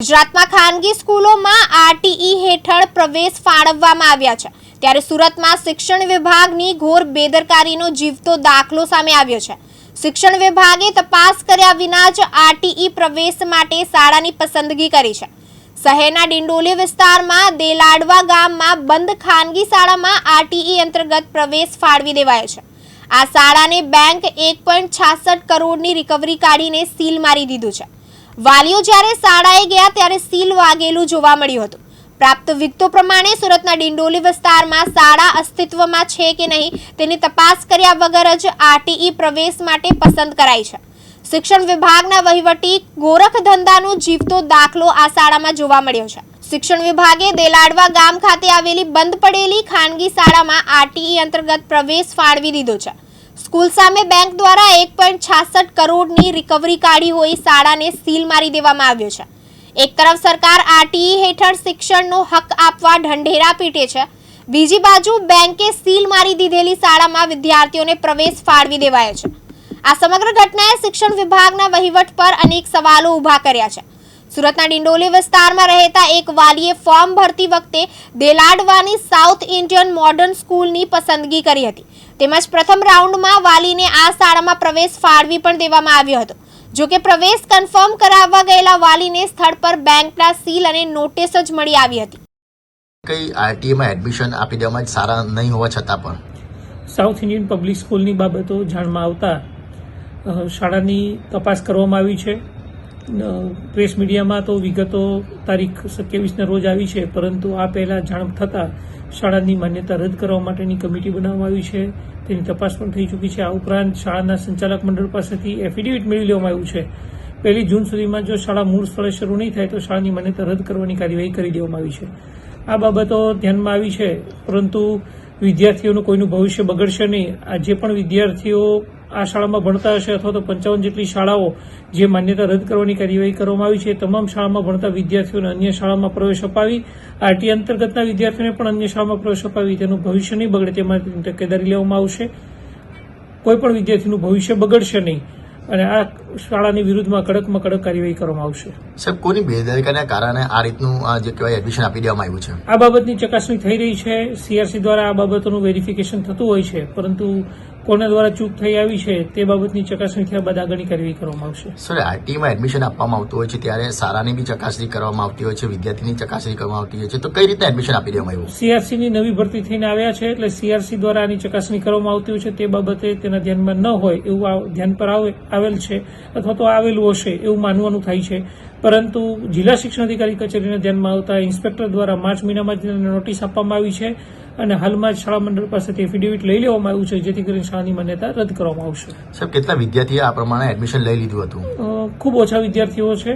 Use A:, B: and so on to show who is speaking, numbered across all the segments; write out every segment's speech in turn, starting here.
A: ગુજરાતમાં ખાનગી સ્કૂલોમાં આરટીઈ હેઠળ પ્રવેશ ફાળવવામાં આવ્યા છે. ત્યારે સુરતમાં શિક્ષણ વિભાગની ઘોર બેદરકારીનો જીવતો દાખલો સામે આવ્યો છે. શિક્ષણ વિભાગે તપાસ કર્યા વિના જ આરટીઈ પ્રવેશ માટે શાળાની પસંદગી કરી છે. શહેરના ડિંડોલી વિસ્તારમાં દેલાડવા ગામમાં બંધ ખાનગી શાળામાં આરટીઈ અંતર્ગત પ્રવેશ ફાળવી દેવાયો છે. આ શાળાને બેંક એક કરોડની રિકવરી કાઢીને સીલ મારી દીધું છે. વાલીઓ જ્યારે શાળાએ ગયા ત્યારે સીલ વાગેલું જોવા મળ્યું હતું. પ્રાપ્ત વિગતો પ્રમાણે સુરતના ડિંડોલી વિસ્તારમાં શાળા અસ્તિત્વમાં છે કે નહીં તેની તપાસ કર્યા વગર જ આરટીઈ પ્રવેશ માટે પસંદ કરાઈ છે. શિક્ષણ વિભાગના વહીવટી ગોરખ ધંધાનો જીવતો દાખલો આ શાળામાં જોવા મળ્યો છે. શિક્ષણ વિભાગે દેલાડવા ગામ ખાતે આવેલી બંધ પડેલી ખાનગી શાળામાં આરટીઈ અંતર્ગત પ્રવેશ ફાળવી દીધો છે. સ્કૂલ સામે બેંક દ્વારા એક પોઈન્ટ છાસઠ કરોડની રિકવરી કાઢી હોય શાળાને સીલ મારી દેવામાં આવ્યો છે. એક તરફ સરકાર આરટીઈ હેઠળ શિક્ષણનો હક આપવા ઢંઢેરા પીટે છે. બીજી બાજુ બેંકે સીલ મારી દીધેલી શાળામાં વિદ્યાર્થીઓને પ્રવેશ ફાળવી દેવાયો છે. આ સમગ્ર ઘટનાએ શિક્ષણ વિભાગના વહીવટ પર અનેક સવાલો ઊભા કર્યા છે. સુરતના ડિંડોલી વિસ્તારમાં રહેતા એક વાલીએ ફોર્મ ભરતી વખતે દેલાડવાની સાઉથ ઇન્ડિયન મોડર્ન સ્કૂલની પસંદગી કરી હતી. તેમજ પ્રથમ રાઉન્ડમાં વાલીને આ શાળામાં પ્રવેશ ફાળવી પણ દેવામાં આવ્યો હતો. જો કે પ્રવેશ કન્ફર્મ કરાવવા ગયેલા વાલીને સ્થળ પર બેંકના સીલ અને નોટિસ જ મળી આવી હતી.
B: કઈ આરટીએમાં એડમિશન આપી દેવામાં જ સારા નહીં હોવા છતાં પણ.
C: સાઉથ ઇન્ડિયન પબ્લિક સ્કૂલની બાબતો જાણમાં આવતા શાળાની તપાસ કરવામાં આવી છે. પ્રેસ મીડિયામાં તો વિગતો તારીખ સત્યાવીસના રોજ આવી છે, પરંતુ આ પહેલાં જાણ થતાં શાળાની માન્યતા રદ કરવા માટેની કમિટી બનાવવામાં આવી છે. તેની તપાસ પણ થઈ ચૂકી છે. આ ઉપરાંત શાળાના સંચાલક મંડળ પાસેથી એફિડેવિટ મેળવી લેવામાં આવ્યું છે. પહેલી જૂન સુધીમાં જો શાળા મૂળ સ્થળે શરૂ નહીં થાય, તો શાળાની માન્યતા રદ કરવાની કાર્યવાહી કરી દેવામાં આવી છે. આ બાબતો ધ્યાનમાં આવી છે, પરંતુ વિદ્યાર્થીઓનું કોઈનું ભવિષ્ય બગડશે નહીં. આ જે પણ વિદ્યાર્થીઓ આ શાળામાં ભણતા હશે અથવા તો પંચાવન જેટલી શાળાઓ જે માન્યતા રદ કરવાની કાર્યવાહી કરવામાં આવી છે તમામ શાળામાં ભણતા વિદ્યાર્થીઓને અન્ય શાળામાં પ્રવેશ અપાવી. આરટી અંતર્ગતના વિદ્યાર્થીઓને પણ અન્ય શાળામાં પ્રવેશ અપાવી. તેનું ભવિષ્ય નહીં બગડે તે માટે તકેદારી લેવામાં આવશે. કોઈપણ વિદ્યાર્થીનું ભવિષ્ય બગડશે નહીં અને આ શાળાની વિરુદ્ધમાં કડકમાં કડક કાર્યવાહી કરવામાં આવશે.
B: સાહેબ કોની બેદરકારીના કારણે આ રીતનું જે કહેવાય એડમિશન આપી દેવામાં આવ્યું છે?
C: આ બાબતની ચકાસણી થઈ રહી છે. સીઆરસી દ્વારા આ બાબતોનું વેરિફિકેશન થતું હોય છે. પરંતુ કોના દ્વારા ચૂક થઈ આવી છે તે બાબતની ચકાસણી થયા બાદ આગળની કાર્યવાહી કરવામાં આવશે.
B: સર આઈટીમાં એડમિશન આપવામાં આવતું હોય છે ત્યારે સારાની બી ચકાસણી કરવામાં આવતી હોય છે વિદ્યાર્થીની ચકાસણી કરવામાં આવતી હોય છે. તો કઈ રીતે એડમિશન આપી દેવામાં આવ્યું?
C: સીઆરસીની નવી ભરતી થઈને આવ્યા છે એટલે સીઆરસી દ્વારા આની ચકાસણી કરવામાં આવતી હોય છે તે બાબતે તેના ધ્યાનમાં ન હોય એવું ધ્યાન પર આવે- આવેલ છે અથવા તો આવેલું હશે એવું માનવાનું થાય છે. પરંતુ જિલ્લા શિક્ષણ અધિકારી કચેરીના ધ્યાનમાં આવતા ઇન્સ્પેક્ટર દ્વારા માર્ચ મહિનામાં જ નોટિસ આપવામાં આવી છે. અને હાલમાં જ શાળા મંડળ પાસેથી એફિડેવિટ લઈ લેવામાં આવ્યું છે જેથી કરીને શાળાની માન્યતા રદ કરવામાં આવશે.
B: સાહેબ કેટલા વિદ્યાર્થીએ આ પ્રમાણે એડમિશન લઈ લીધું હતું?
C: ખૂબ ઓછા વિદ્યાર્થીઓ છે.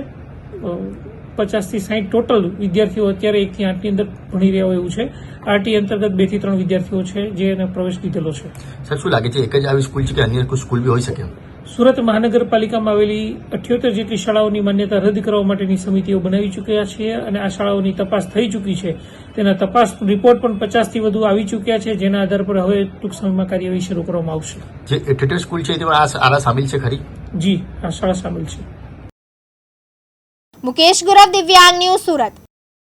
C: પચાસથી સાઠ ટોટલ વિદ્યાર્થીઓ અત્યારે એકથી આઠની અંદર ભણી રહ્યા હોય એવું છે. આરટી અંતર્ગત બેથી ત્રણ વિદ્યાર્થીઓ છે જે એને પ્રવેશ લીધેલો છે.
B: સર શું લાગે છે એક જ આવી સ્કૂલ છે કે અન્ય કોઈ સ્કૂલ બી હોઈ શકે?
C: સુરત મહાનગરપાલિકામાં આવેલી અઠ્યોતેર જેટલી શાળાઓની માન્યતા રદ કરવા માટેની સમિતિઓ બનાવી ચૂક્યા છે અને આ શાળાઓની તપાસ થઈ ચૂકી છે. તેના તપાસ રિપોર્ટ પણ પચાસથી વધુ આવી ચૂક્યા છે જેના આધાર પર હવે ટૂંક સમયમાં કાર્યવાહી શરૂ કરવામાં આવશે.
B: જે એટેટર સ્કૂલ છે તેમાં આ શાળા સામેલ છે ખરી?
C: જી આ શાળા સામેલ છે.
A: મુકેશ ગુરવ દિવ્યાંગ ન્યૂઝ સુરત.